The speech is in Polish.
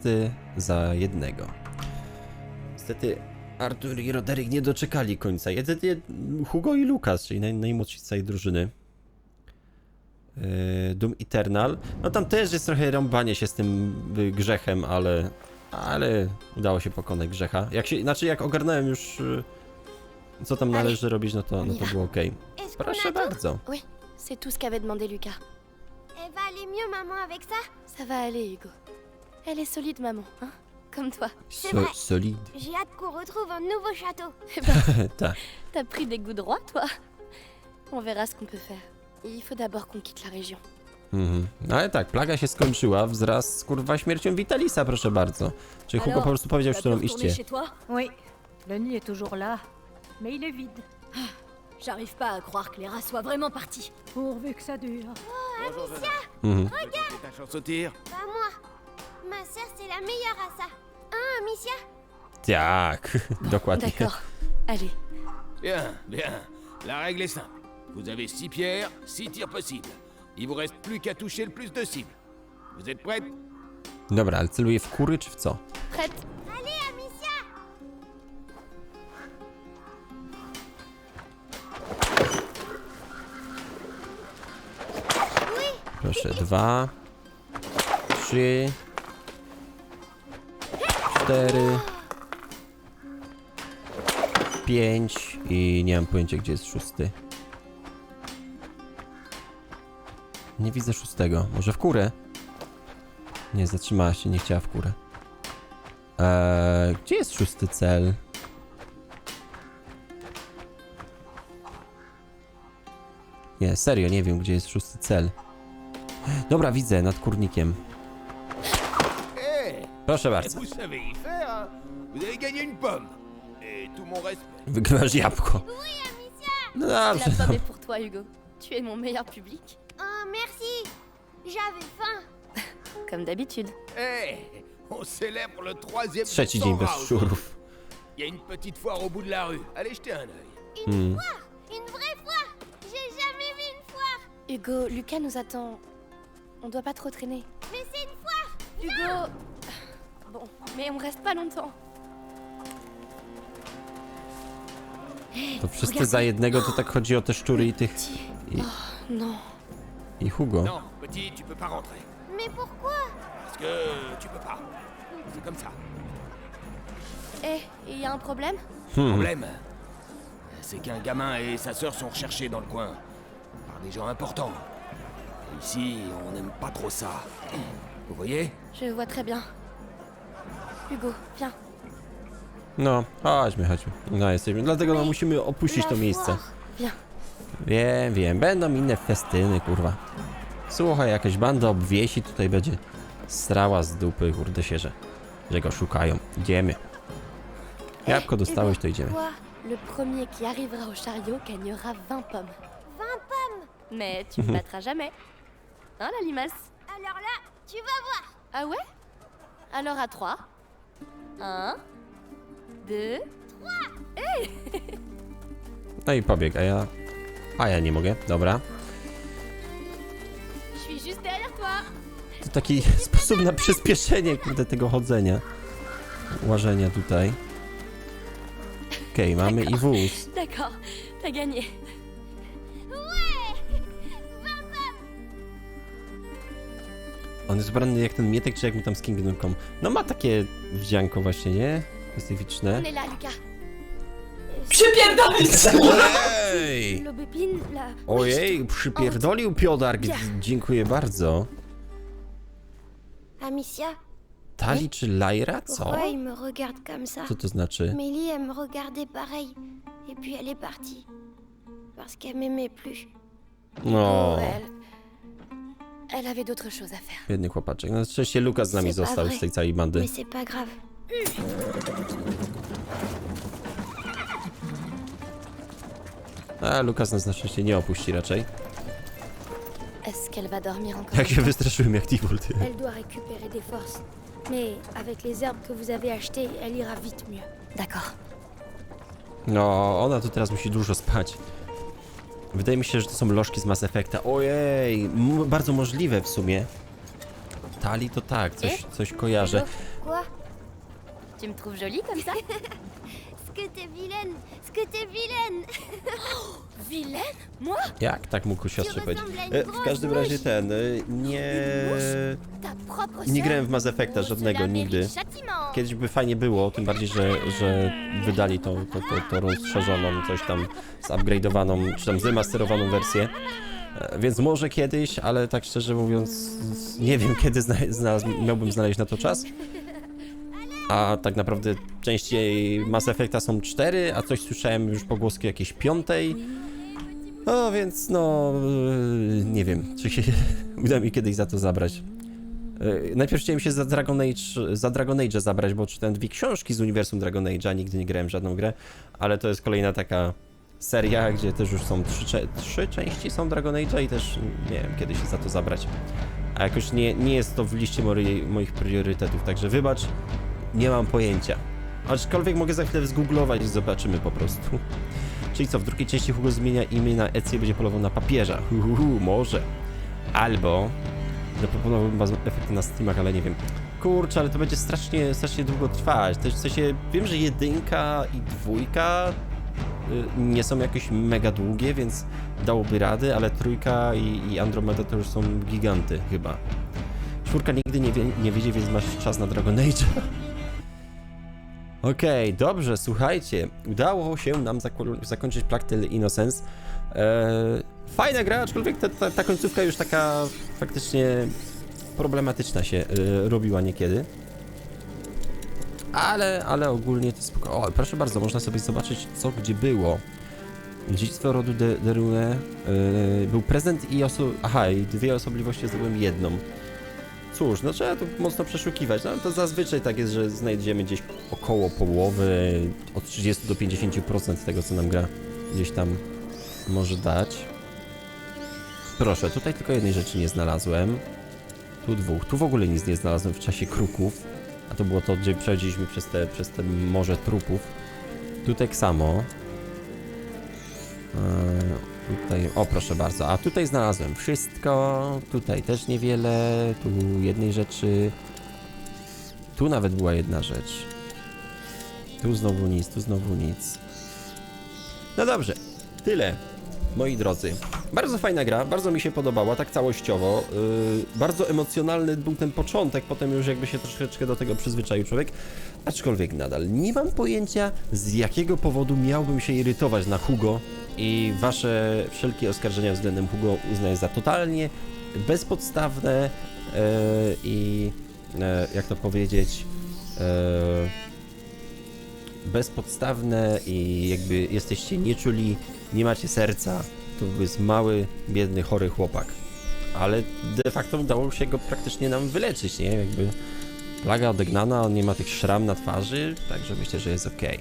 wszyscy za jednego. Niestety Artur i Roderick nie doczekali końca. Jedynie Hugo i Lukas, czyli naj, najmłodsi z całej drużyny. Yy, Doom Eternal. No tam też jest trochę rąbanie się z tym y, grzechem, ale ale udało się pokonać grzecha. Jak się, znaczy jak ogarnąłem już y, co tam należy robić, no to, no to było qu'on Proszę bardzo. Oui, c'est tout ce qu'avait demandé Lucas. Elle va aller mieux, maman, avec ça Ça va aller, Hugo. Elle est solide, maman, hein Comme toi. C'est So, vrai. solide. J'ai hâte qu'on retrouve un nouveau château. Eh ben, tak. t'as pris des goûts droits, toi On verra ce qu'on peut faire. Il faut d'abord qu'on quitte la région. Mhm. Ale tak, plaga się skończyła wraz z kurwa śmiercią Vitalisa, proszę bardzo. Czyli Hugo po prostu powiedział, pu retourner iście. chez toi? Oui, le nid est toujours là, mais il est vide. J'arrive pas à croire que les rats soient vraiment partis. Pourvu que ça dure. Mhm. Ta chance au tir? Pas moi. Ma sœur, c'est la meilleure à ça. Hein, Amicia? Tak, dokładnie. D'accord. Allez. Bien, bien. La règle est simple. Vous avez six pierres, six tirs possibles. Il vous reste plus qu'à toucher le plus de cibles. Vous êtes prête? Dobra, ale celuje w kury czy w co? Prête Allez, Amicia Proszę, dwa, trzy, cztery, pięć i nie mam pojęcia, gdzie jest szósty. Nie widzę szóstego. Może w kurę? Nie, zatrzymała się, nie chciała w kurę. Eee, gdzie jest szósty cel? Nie, serio, nie wiem, gdzie jest szósty cel. Dobra, widzę, nad kurnikiem. Proszę bardzo. Vous savez y faire, hein Vous avez gagné une pomme. Et tout mon respect. Wygrywasz jabłko. No La dobrze. pomme est pour toi, Hugo. Tu es mon meilleur public. Oh, merci. J'avais faim. Comme d'habitude. Eh On célèbre le troisième Trzeci dzień bez rat aujourd'hui. szczurów. Il y a une petite foire au bout de la rue. Allez jeter un œil. Hmm. Une vraie foire. J'ai jamais vu une foire. Hugo, Lucas nous attend. On doit pas trop traîner. Mais c'est une foire. Hugo Bon, mais on reste pas longtemps. To wszyscy za jednego, to tak chodzi o te szczury i tych... I, Non. i Hugo. Non, petit, tu peux pas rentrer. Mais pourquoi? Parce que tu peux pas. C'est comme ça. Eh, il y a un problème? Hmm. Problème, c'est qu'un gamin et sa sœur sont recherchés dans le coin. Par des gens importants. Et ici, on n'aime pas trop ça. Vous voyez? Je vois très bien. Hugo, viens. No, chodźmy, chodźmy. No, jesteśmy. Dlatego no, musimy opuścić to miejsce. Viens. Wiem, wiem. Będą inne festyny, kurwa. Słuchaj, jakaś banda obwiesi tutaj będzie strała z dupy, kurde się, że, że go szukają. Idziemy. Jabłko dostałeś, to idziemy. Toi, le premier qui arrivera au chariot gagnera 20 pommes. 20 pommes. Mais tu ne battras jamais. Hein, la limace Alors là, tu vas voir. Ah ouais Alors à 3. 1, 2, No i pobieg, a ja... A ja nie mogę, dobra. je suis juste derrière toi. To taki sposób na przyspieszenie, kurde, tego chodzenia. Łażenia tutaj. Okej, mamy i wóz. D'accord, t'as gagné. On jest ubrany jak ten Mietek, czy jak mu tam z Kingdom Come. No ma takie wdzianko właśnie, nie? Specyficzne. Ej! La... Ojej, przypierdolił Piodark. Dziękuję bardzo. Amicia, Tali czy Lyra? Co? Co to znaczy? Mélie, elle me regardait pareil. Et puis elle est partie. Parce qu'elle m'aimait plus. No, Elle... Avait d'autres choses à faire. biedny chłopaczek. No szczęście Lukas z nami C'est pas został vrai. z tej całej bandy. Mais c'est pas grave. A Lukas nas na szczęście nie opuści raczej. Est-ce qu'elle va dormir encore Jak się wystraszyłem jak Default. Elle doit récupérer des forces. Mais avec les herbes que vous avez achetées, elle ira vite mieux. D'accord. No, ona tu teraz musi dużo spać. Wydaje mi się, że to są lożki z Mass Effecta. Ojej, m- bardzo możliwe w sumie. Tali to tak, coś, coś kojarzę. Quoi Tu me trouves jolie comme ça Ce que t'es vilaine Ce que t'es vilaine Vilaine Moi Jak tak mógł siostrze powiedzieć? E, W każdym razie ten, e, nie... Ta propre Nie grałem w Mass Effecta żadnego nigdy. Kiedyś by fajnie było, tym bardziej, że, że wydali tą, tą, tą, tą rozszerzoną, coś tam zupgrade'owaną, czy tam zremasterowaną wersję. E, Więc może kiedyś, ale tak szczerze mówiąc, nie wiem kiedy zna znalazł, miałbym znaleźć na to czas. A tak naprawdę częściej Mass Effecta są cztery, a coś słyszałem już pogłoski jakiejś piątej. No więc no, yy, nie wiem, czy się uda mi kiedyś za to zabrać. Yy, Najpierw chciałem się za Dragon Age, za Dragon Age zabrać, bo czytałem dwie książki z uniwersum Dragon Age'a, nigdy nie grałem w żadną grę, ale to jest kolejna taka seria, gdzie też już są trzy, trzy części są Dragon Age'a i też nie wiem, kiedy się za to zabrać. A jakoś nie, nie jest to w liście moich priorytetów, także wybacz, nie mam pojęcia. Aczkolwiek mogę za chwilę zgooglować i zobaczymy po prostu. Czyli co, w drugiej części Hugo zmienia imię na Ecję będzie polował na papieża. Uhuhu, może. Albo zaproponowałbym was efekty na streamach, ale nie wiem. Kurczę, ale to będzie strasznie, strasznie długo trwać. Też w sensie, wiem, że jedynka i dwójka y, nie są jakieś mega długie, więc dałoby rady, ale trójka i, i Andromeda to już są giganty chyba. Czwórka nigdy nie, wie, nie wiedzie, więc masz czas na Dragon Age. Okej, dobrze, słuchajcie. Udało się nam zako- zakończyć Plactel Innocence. Eee, fajna gra, aczkolwiek ta, ta, ta końcówka już taka faktycznie problematyczna się e, robiła niekiedy. Ale, ale ogólnie to spoko. O, proszę bardzo, można sobie zobaczyć co gdzie było. Dziedzictwo rodu de, de e, był prezent i oso... Aha, i dwie osobliwości zdobyłem jedną. Cóż, no trzeba tu mocno przeszukiwać. No to zazwyczaj tak jest, że znajdziemy gdzieś około połowy, od 30 do 50% tego, co nam gra gdzieś tam może dać. Proszę, tutaj tylko jednej rzeczy nie znalazłem. Tu dwóch. Tu w ogóle nic nie znalazłem w czasie kruków. A to było to, gdzie przechodziliśmy przez te, przez te morze trupów. Tu tak samo. Tutaj, o proszę bardzo, a tutaj znalazłem wszystko, tutaj też niewiele, tu jednej rzeczy, tu nawet była jedna rzecz, tu znowu nic, tu znowu nic. No dobrze, tyle, moi drodzy. Bardzo fajna gra, bardzo mi się podobała, tak całościowo. Yy, bardzo emocjonalny był ten początek, potem już jakby się troszeczkę do tego przyzwyczaił człowiek. Aczkolwiek nadal nie mam pojęcia, z jakiego powodu miałbym się irytować na Hugo i wasze wszelkie oskarżenia względem Hugo uznaję za totalnie bezpodstawne e, i e, jak to powiedzieć e, bezpodstawne i jakby jesteście nieczuli, nie macie serca, to jest mały, biedny, chory chłopak. Ale de facto udało się go praktycznie nam wyleczyć, nie? Jakby plaga odegnana, on nie ma tych szram na twarzy, także myślę, że jest ok.